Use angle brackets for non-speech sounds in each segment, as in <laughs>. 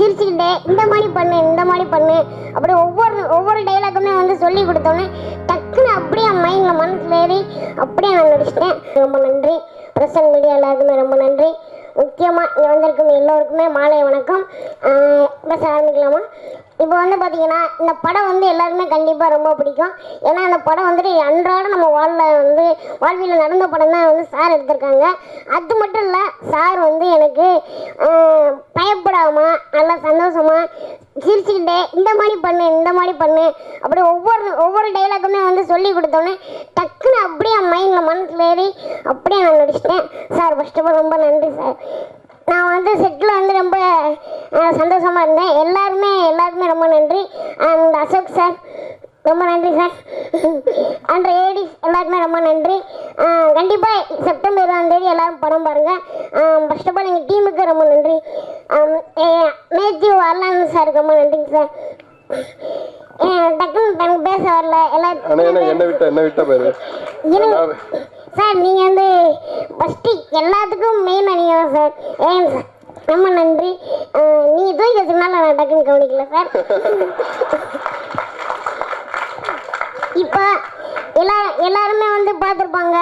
சிரிச்சுக்கிட்டே இந்த மாதிரி பண்ணு இந்த மாதிரி பண்ணு அப்படி ஒவ்வொரு ஒவ்வொரு டைலாக்குமே வந்து சொல்லி கொடுத்தோன்னே டக்குன்னு அப்படியே மைண்டில் மனசில் ஏறி அப்படியே நான் நடிச்சிட்டேன். ரொம்ப நன்றி. பிரசன் மீடியா எல்லாருக்குமே ரொம்ப நன்றி. முக்கியமாக இங்கே வந்திருக்கும் எல்லோருக்குமே மாலை வணக்கம். பஸ் ஆரம்பிக்கலாமா இப்போ வந்து பார்த்தீங்கன்னா இந்த படம் வந்து எல்லாருமே கண்டிப்பாக ரொம்ப பிடிக்கும். ஏன்னா அந்த படம் வந்துட்டு அன்றாடம் நம்ம வாழ்வில் வந்து வாழ்வியில் நடந்த படம் தான் வந்து சார் எடுத்திருக்காங்க. அது மட்டும் இல்லை சார் வந்து எனக்கு பயப்பட நல்லா சந்தோஷமாக சிரிச்சுக்கிட்டே இந்த மாதிரி பண்ணு இந்த மாதிரி பண்ணு அப்படி ஒவ்வொரு ஒவ்வொரு டைலாக்குமே வந்து சொல்லி கொடுத்தோன்னே டக்குன்னு அப்படியே மைண்டில் மனசில் ஏறி அப்படியே நான் நடிச்சிட்டேன். சார் ஃபர்ஸ்ட் ஆஃப் ஆல் ரொம்ப நன்றி சார். நான் வந்து செட்டில் வந்து ரொம்ப சந்தோஷமாக சந்தோஷமா இருந்தேன். எல்லாருமே எல்லாருக்குமே ரொம்ப நன்றி. அண்ட் அசோக் சார் ரொம்ப நன்றி சார். அண்ட் ஏடிஸ் எல்லாருக்குமே ரொம்ப நன்றி. கண்டிப்பாக செப்டம்பர் இருபதாம் தேதி எல்லாரும் படம் பாருங்கள் ஃபஸ்ட் ஆஃப் ஆல் எங்கள் டீமுக்கு ரொம்ப நன்றி. மேத்யூ வரலான்னு சாருக்கு ரொம்ப நன்றிங்க சார். டக்குன்னு எனக்கு பேச வரல. அண்ணா என்ன எல்லாரும் என்ன விட்ட என்ன விட்ட பாரு. இருங்க. சார் நீங்கள் வந்து ஃபஸ்ட்டு எல்லாத்துக்கும் மெயின் நீங்கள் தான் சார். ஏன் சார் ரொம்ப நன்றி. நீங்கள் தூக்கி வச்சதுனால நான் டக்குன்னு கவனிக்கல சார் <laughs> இப்போ எல்லா எல்லாருமே வந்து பார்த்துருப்பாங்க.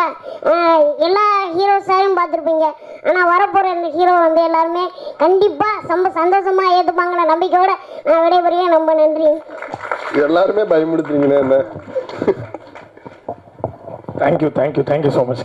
எல்லா ஹீரோ சாரையும் பார்த்துருப்பீங்க. ஆனால் வரப்போகிற இந்த ஹீரோ வந்து எல்லாருமே கண்டிப்பாக ரொம்ப சந்தோஷமாக ஏற்றுப்பாங்கிற நம்பிக்கையோட நான் விடைபெறுவேன் ரொம்ப நன்றி. எல்லாருமே பயமுடுத்துறீங்கண்ணே என்ன? Thank you thank you thank you so much